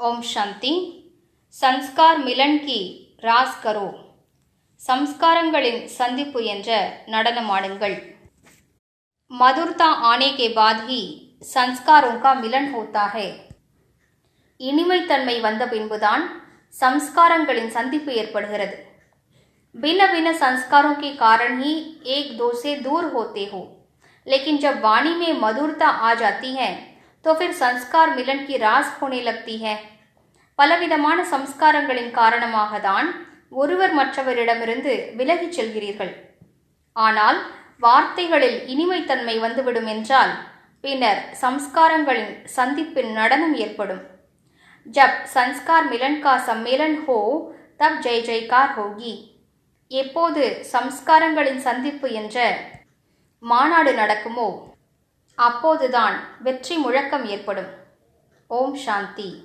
ஓம் சாந்தி sanskar Milan கி ராஸ் கரோ சம்ஸ்காரங்களின் சந்திப்பு என்ற நடனமாடுங்கள் मधुरता आने के बाद ही संस्कारों का मिलन होता है இனிமைத்தன்மை வந்த பின்புதான் சம்ஸ்காரங்களின் சந்திப்பு ஏற்படுகிறது भिन्न भिन्न संस्कारों के कारण ही एक दो से दूर होते हो लेकिन जब वाणी में मधुरता आ जाती है तो फिर संस्कार मिलन की रास होने लगती है பலவிதமான சம்ஸ்காரங்களின் காரணமாக தான் ஒருவர் மற்றவரிடமிருந்து விலகிச் செல்கிறீர்கள் ஆனால் வார்த்தைகளில் இனிமைத்தன்மை வந்துவிடும் என்றால் பின்னர் சம்ஸ்காரங்களின் சந்திப்பின் நடனம் ஏற்படும் ஜப் சன்ஸ்கார் மிலன் கா சம்மேளன் ஹோ தப் ஜெய் ஜெய்கார் ஹோகி எப்போது சம்ஸ்காரங்களின் சந்திப்பு என்ற மாநாடு நடக்குமோ அப்போதுதான் வெற்றி முழக்கம் ஏற்படும். ஓம் சாந்தி.